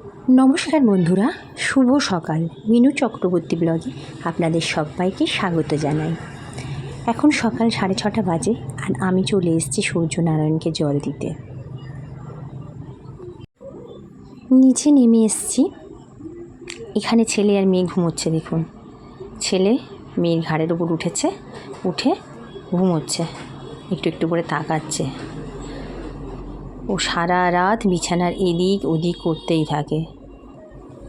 নমস্কার বন্ধুরা, শুভ সকাল। মিনু চক্রবর্তী ব্লগে আপনাদের সবাইকে স্বাগত জানাই। এখন সকাল সাড়ে ছটা বাজে আর আমি চলে এসেছি সূর্যনারায়ণকে জল দিতে। নিচে নেমে এসেছি। এখানে ছেলে আর মেয়ে ঘুমোচ্ছে, দেখুন। ছেলে মেয়ের ঘাড়ের ওপর উঠেছে, উঠে ঘুমোচ্ছে। একটু একটু করে তাকাচ্ছে। ও সারা রাত বিছানার এদিক ওদিক করতেই থাকে।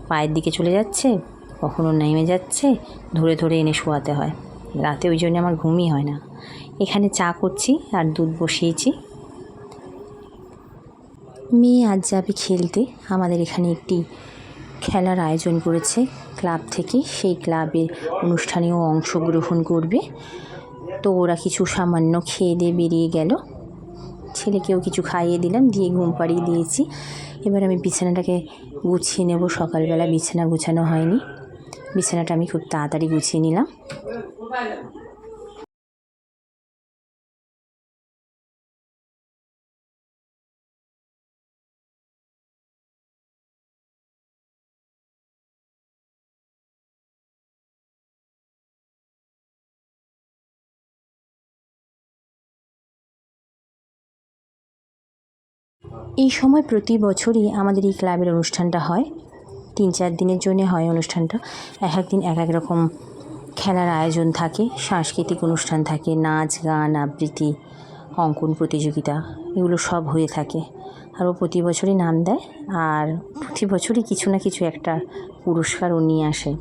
পায়ের দিকে চলে যাচ্ছে, কখনো নেমে যাচ্ছে, ধরে ধরে এনে শোয়াতে হয়। রাতে ওই জন্য আমার ঘুমই হয় না। এখানে চা করছি আর দুধ বসিয়েছি। মেয়ে আজ যাবে খেলতে। আমাদের এখানে একটি খেলার আয়োজন করেছে ক্লাব থেকে। সেই ক্লাবের অনুষ্ঠানেও অংশগ্রহণ করবে। তো ওরা কিছু সামান্য খেয়ে দিয়ে বেরিয়ে গেল। ছেলেকেও কিছু খাইয়ে দিলাম, দিয়ে ঘুম পাড়িয়ে দিয়েছি। এবার আমি বিছানাটাকে গুছিয়ে নেব। সকালবেলা বিছানা গুছানো হয়নি। বিছানাটা আমি খুব তাড়াতাড়ি গুছিয়ে নিলাম। এই সময় প্রতি বছরই আমাদের এই ক্লাবের অনুষ্ঠানটা হয়। তিন চার দিনের জন্য হয় অনুষ্ঠানটা। এক এক দিন এক এক রকম খেলার আয়োজন থাকে, সাংস্কৃতিক অনুষ্ঠান থাকে, নাচ, গান, আবৃত্তি, অঙ্কন প্রতিযোগিতা, এগুলো সব হয়ে থাকে। আর ও প্রতি বছরই নাম দেয় আর প্রতি বছরই কিছু না কিছু একটা পুরস্কার ও নিয়ে আসে।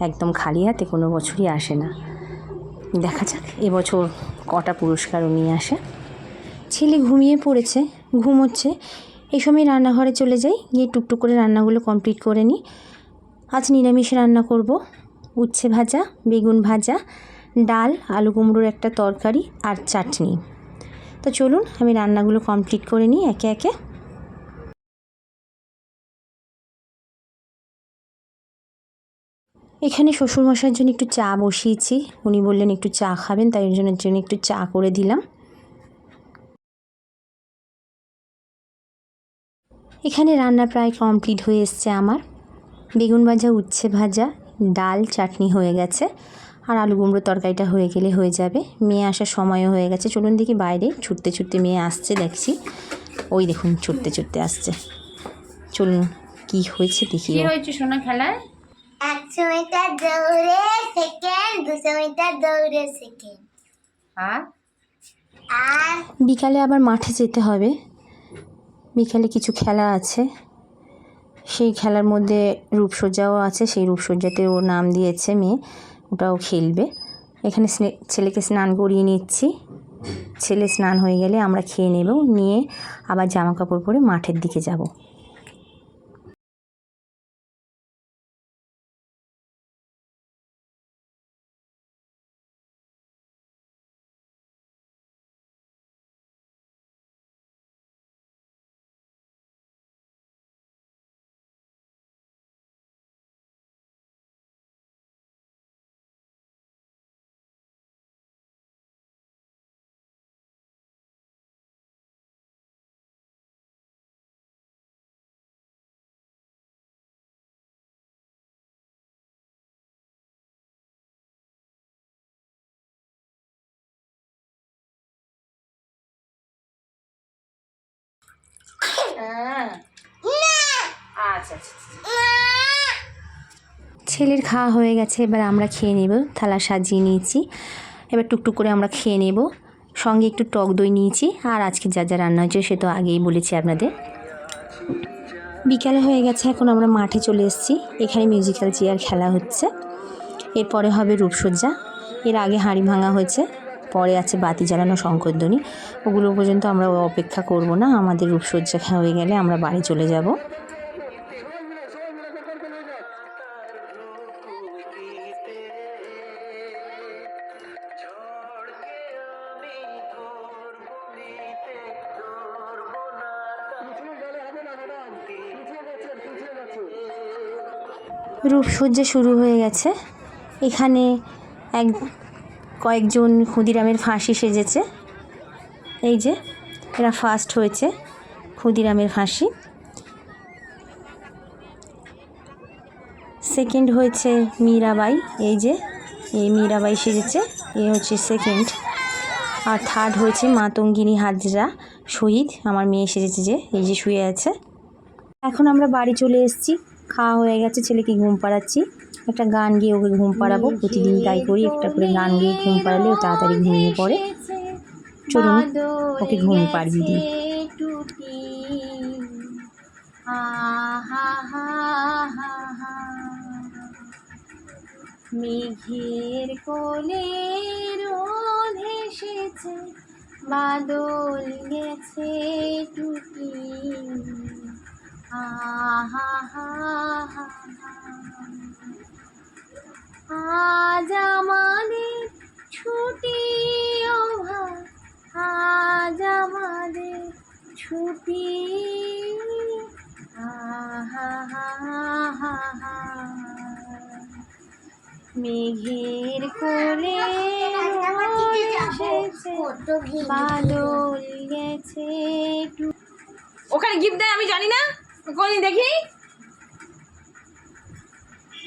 একদম খালি হাতে কোনো বছরই আসে না। দেখা যাক, এবছর কটা পুরস্কার ও নিয়ে আসে। ছেলে ঘুমিয়ে পড়েছে ঘুমোচ্ছে এই সময় রান্নাঘরে চলে যাই, গিয়ে টুকটুক করে রান্নাগুলো কমপ্লিট করে নিই। আজ নিরামিষ রান্না করব। উচ্ছে ভাজা, বেগুন ভাজা, ডাল, আলু কুমড়োর একটা তরকারি আর চাটনি। তো চলুন, আমি রান্নাগুলো কমপ্লিট করে নিই একে একে। এখানে শ্বশুরমশাইয়ের জন্য একটু চা বসিয়েছি। উনি বললেন একটু চা খাবেন, তাই জন্য একটু চা করে দিলাম। এখানে রান্না প্রায় কমপ্লিট হয়ে এসছে আমার। বেগুন ভাজা উচ্ছে ভাজা ডাল চাটনি হয়ে গেছে। আর আলু কুমড়ো তরকারিটা হয়ে গেলে হয়ে যাবে। মেয়ে আসার সময়ও হয়ে গেছে। চলুন দেখি বাইরে। ছুটতে ছুটতে মেয়ে আসছে দেখছি। ওই দেখুন ছুটতে ছুটতে আসছে। চলুন কি হয়েছে দেখি। কি হয়েছে সোনা খেলায়? একশো মিটার দৌড়ে সেকেন্ড দুশো মিটার দৌড়ে সেকেন্ড আর? আর বিকালে আবার মাঠে যেতে হবে। বিকালে কিছু খেলা আছে। সেই খেলার মধ্যে রূপসজ্জাও আছে। সেই রূপসজ্জাতে ও নাম দিয়েছে মেয়ে। ওটাও খেলবে। এখানে ছেলেকে স্নান করিয়ে নিচ্ছি। ছেলে স্নান হয়ে গেলে আমরা খেয়ে নেব। নিয়ে আবার জামা কাপড় পরে মাঠের দিকে যাব। ছেলের খাওয়া হয়ে গেছে, এবার আমরা খেয়ে নেব। থালা সাজিয়ে নিয়েছি। এবার টুকটুক করে আমরা খেয়ে নেব। সঙ্গে একটু টক দই নিয়েছি, আর আজকে যা যা রান্না হয়েছে সে তো আগেই বলেছি আপনাদের। বিকালে হয়ে গেছে, এখন আমরা মাঠে চলে এসেছি। এখানে মিউজিক্যাল চেয়ার খেলা হচ্ছে। এরপরে হবে রূপসজ্জা। এর আগে হাঁড়ি ভাঙা হয়েছে। পরে আছে বাতি জ্বালানো শঙ্করধ্বনি ওগুলো পর্যন্ত আমরা অপেক্ষা করব না, আমাদের রূপসজ্জা হয়ে গেলে আমরা বাড়ি চলে যাব। রূপসজ্জা শুরু হয়ে গেছে। এখানে এক কয়েকজন ক্ষুদিরামের ফাঁসি সেজেছে। এই যে, এরা ফার্স্ট হয়েছে, ক্ষুদিরামের ফাঁসি। সেকেন্ড হয়েছে মীরাবাই, এই যে এই মীরাবাই সেজেছে, এ হচ্ছে সেকেন্ড। আর থার্ড হয়েছে মাতঙ্গিনী হাজরা শহীদ, আমার মেয়ে সেজেছে যে, এই যে শুয়ে আছে। এখন আমরা বাড়ি চলে এসেছি, খাওয়া হয়ে গেছে, ছেলেকে ঘুম পাড়াচ্ছি। একটা গান গিয়ে ওকে ঘুম পাড়াবো। প্রতিদিন তাই করি, একটা করে গান গিয়ে ঘুম পাড়ালে ও তাড়াতাড়ি ঘুমিয়ে পড়ে। চলুন, ওকে ঘুম পাড়িয়ে দিই। মেঘের কোলে রোদ এসেছে, বাদল গেছে টুটি আহা হা হা আজ আমাদের ছুটি ভাই, আজ আমাদের ছুটি। আহা, হা হা মেঘের কোলে বাদল গেছে। ওখানে গিফট দেয়, আমি জানি না। কোনদিন দেখি।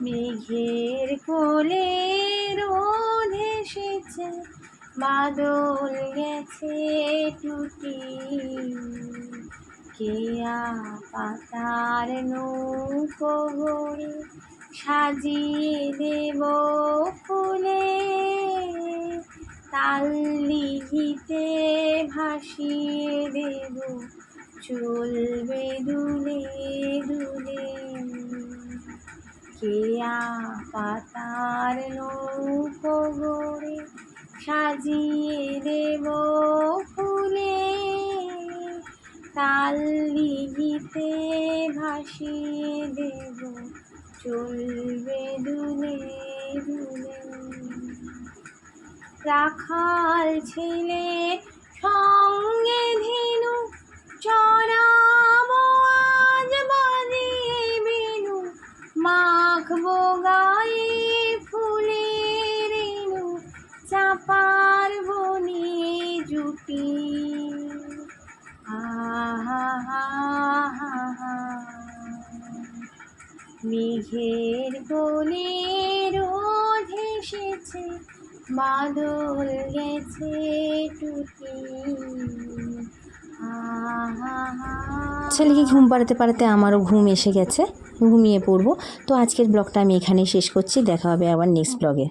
মেঘের কোলে রোদ এসেছে, বাদল গেছে টুটি। কেয়া পাতার নৌকো গড়ে সাজিয়ে দেব ফুলে। তাল্লিঘিতে ভাসিয়ে দেব, চলবে দুলে দুলে। কেয়া পাতার নৌকো গড়ে সাজিয়ে দেব ফুলে। তাল্লিঘিতে ভাসিয়ে দেব, চলবে দুলে দুলে। রাখাল ছেলে সঙ্গে ধেনু চড়াবো হা মেঘের কোলে রোদ এসেছে, বাদল গেছে টুটি ছেলেকে ঘুম পাড়াতে পাড়াতে আমারও ঘুম এসে গেছে, ঘুমিয়ে পড়ব। তো আজকের ব্লগটা আমি এখানেই শেষ করছি, দেখা হবে আবার নেক্সট ব্লগে